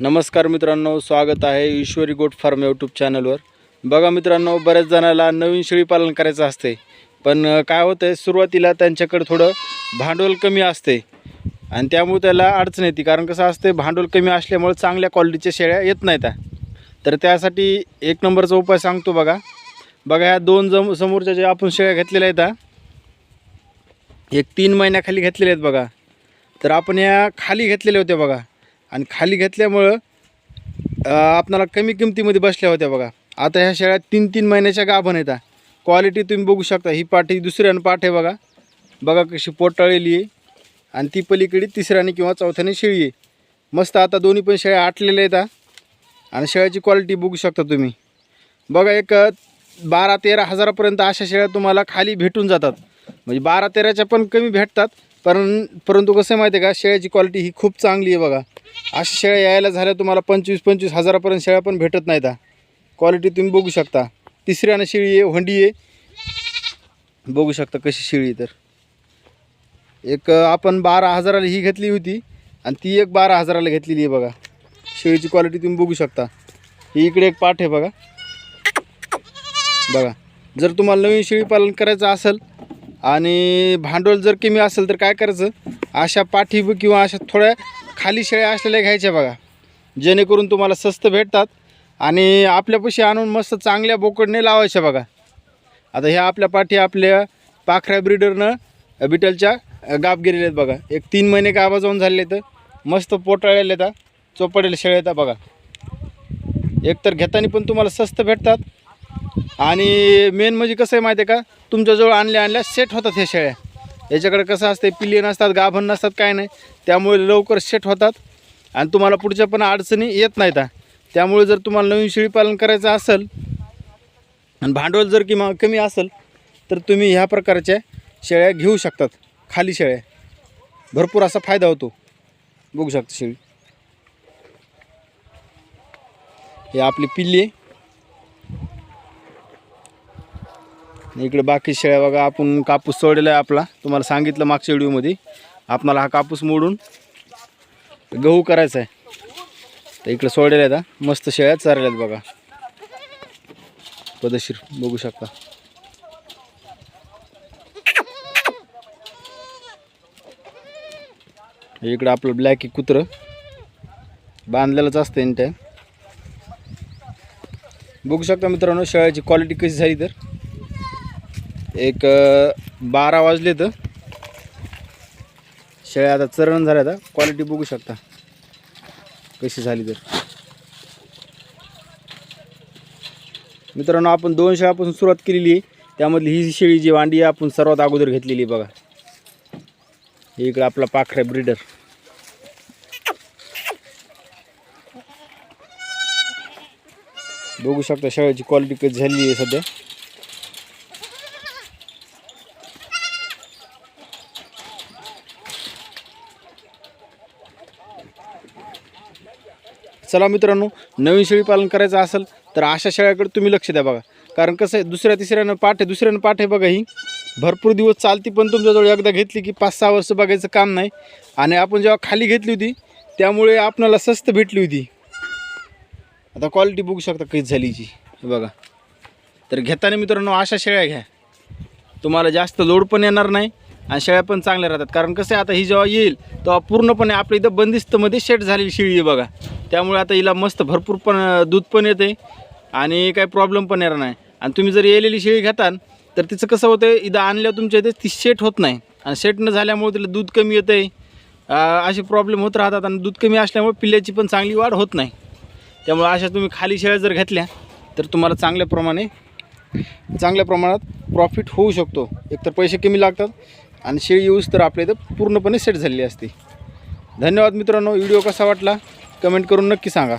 नमस्कार मित्रांनो स्वागत आहे ईश्वरी गोट फार्म यूट्यूब चॅनलवर. बघा मित्रांनो बऱ्याच जणाला नवीन शेळी पालन करायचं असते पण काय होतं आहे सुरुवातीला त्यांच्याकडे थोडं भांडवल कमी असते आणि त्यामुळे त्याला अडचण येते. कारण कसं असते भांडवल कमी असल्यामुळे चांगल्या क्वालिटीच्या शेळ्या येत नाहीत. तर त्यासाठी एक नंबरचा उपाय सांगतो बघा. बघा ह्या दोन जम समोरच्या ज्या आपण शेळ्या घेतलेल्या आहेत एक तीन महिन्याखाली घेतलेल्या आहेत बघा. तर आपण या खाली घेतलेल्या होत्या बघा. आणि खाली घेतल्यामुळं आपणाला कमी किमतीमध्ये बसल्या होत्या बघा. आता ह्या शेळ्या तीन तीन महिन्याच्या गाभण येतात क्वालिटी तुम्ही बघू शकता. ही पाठी दुसऱ्यानं पाठ आहे बघा. बघा कशी पोटाळलेली आहे. आणि ती पलीकडे तिसऱ्याने किंवा चौथ्याने शेळी आहे. मस्त आता दोन्ही पण शेळ्या आटलेल्या येतात आणि शेळ्याची क्वालिटी बघू शकता तुम्ही. बघा एक बारा तेरा हजारापर्यंत अशा शेळ्या तुम्हाला खाली भेटून जातात. म्हणजे बारा तेराच्या पण कमी भेटतात. पण परंतु कसं माहिती आहे का शेळ्याची क्वालिटी ही खूप चांगली आहे बघा. अशा शेळ्या यायला झाल्या तुम्हाला पंचवीस पंचवीस हजारापर्यंत शेळ्या पण भेटत नाहीत. क्वालिटी तुम्ही बघू शकता. तिसऱ्यानं शेळी आहे हंडी आहे. बघू शकता कशी शेळी आहे तर. एक आपण बारा हजाराला ही घेतली होती आणि ती एक बारा हजाराला घेतलेली आहे बघा. शेळीची क्वालिटी तुम्ही बघू शकता. ही इकडे एक पाठ आहे बघा. बघा. जर तुम्हाला नवीन शेळी पालन करायचं असेल आणि भांडवल जर कमी असेल तर काय करायचं? अशा पाठी किंवा अशा थोड्या खाली शेळ्या असलेल्या घ्यायच्या बघा. जेणेकरून तुम्हाला स्वस्त भेटतात आणि आपल्यापाशी आणून मस्त चांगल्या बोकडने लावायच्या बघा. आता ह्या आपल्या पाठी आपल्या पाखऱ्या ब्रिडरनं बिटलच्या गाप गेलेले आहेत बघा. एक तीन महिने गाबा जाऊन झालेले तर मस्त पोटाळलेले आहेत. चोपडलेले शेळ्या येतात बघा. एकतर घेताना पण तुम्हाला स्वस्त भेटतात. आणि मेन म्हणजे कसं आहे माहिती आहे का? तुमच्याजवळ आणल्या आणल्या सेट होतात ह्या शेळ्या. याच्याकडे कसं असते पिल्ले नसतात गाभण नसतात काय नाही. त्यामुळे लवकर सेट होतात. आणि तुम्हाला पुढच्या पण अडचणी येत नाहीत. त्यामुळे जर तुम्हाला नवीन शेळी पालन करायचं असेल आणि भांडवल जर किंवा कमी असेल तर तुम्ही ह्या प्रकारच्या शेळ्या घेऊ शकतात. खाली शेळ्या. भरपूर असा फायदा होतो. बघू शकता शेळी. हे आपली पिल्ली आहे आणि इकडे बाकी शेळ्या बघा आपण कापूस सोडलेला आहे आपला. तुम्हाला सांगितलं मागच्या व्हिडिओमध्ये आपणाला हा कापूस मोडून गहू करायचा आहे. तर इकडे सोडलेला आहे आता मस्त शेळ्या चारल्या आहेत बघा. पदशीर बघू शकता. इकडं आपलं ब्लॅक एक कुत्रं. बांधलेलंच असतं एनी टाईम बघू शकता मित्रांनो शेळ्याची क्वालिटी कशी झाली तर. एक बारा वाजले तर. शेळ्या आता चरण झाल्या आता. क्वालिटी बघू शकता. कशी झाली तर. मित्रांनो आपण दोन शेळ्यापासून सुरुवात केलेली आहे. त्यामधली ही शेळी जी वांडी आहे आपण सर्वात अगोदर घेतलेली आहे बघा. इकडं आपला पाखरा ब्रीडर बघू शकता शेळ्याची क्वालिटी कशी झाली आहे सध्या. चला मित्रांनो नवीन शेळी पालन करायचं असेल तर अशा शेळ्याकडे तुम्ही लक्ष द्या बघा. कारण कसं आहे दुसऱ्या तिसऱ्यानं पाठ आहे दुसऱ्यानं पाठ आहे बघा ही. भरपूर दिवस चालती पण तुमच्याजवळ एकदा घेतली की पाच सहा वर्ष बघायचं काम नाही. आणि आपण जेव्हा खाली घेतली होती त्यामुळे आपणाला स्वस्त भेटली होती. आता क्वालिटी बघू शकता कशी झाली जी बघा. तर घेताना मित्रांनो अशा शेळ्या घ्या. तुम्हाला जास्त लोड पण येणार नाही. आणि शेळ्या पण चांगल्या राहतात. कारण कसं आहे आता ही जेव्हा येईल तेव्हा पूर्णपणे आपल्या इथं बंदिस्तमध्ये शेट झालेली शेळी आहे बघा. त्यामुळे आता हिला मस्त भरपूर पण दूध पण येते आणि काही प्रॉब्लेम पण येणार नाही. आणि तुम्ही जर येलेली शेळी घेताल तर तिचं कसं होतं इथं आणल्यावर तुमच्या इथे ती शेट होत नाही. आणि शेट न झाल्यामुळे तिला दूध कमी येतं. आहे असे प्रॉब्लेम होत राहतात आणि दूध कमी असल्यामुळे पिल्ल्याची पण चांगली वाढ होत नाही. त्यामुळे अशा तुम्ही खाली शेळ्या जर घेतल्या तर तुम्हाला चांगल्या प्रमाणे चांगल्या प्रमाणात प्रॉफिट होऊ शकतो. एकतर पैसे कमी लागतात आणि शेळी यूज तर आपल्या इथं पूर्णपणे सेट झालेली असते. धन्यवाद मित्रांनो व्हिडिओ कसा वाटला? कमेंट करून नक्की सांगा.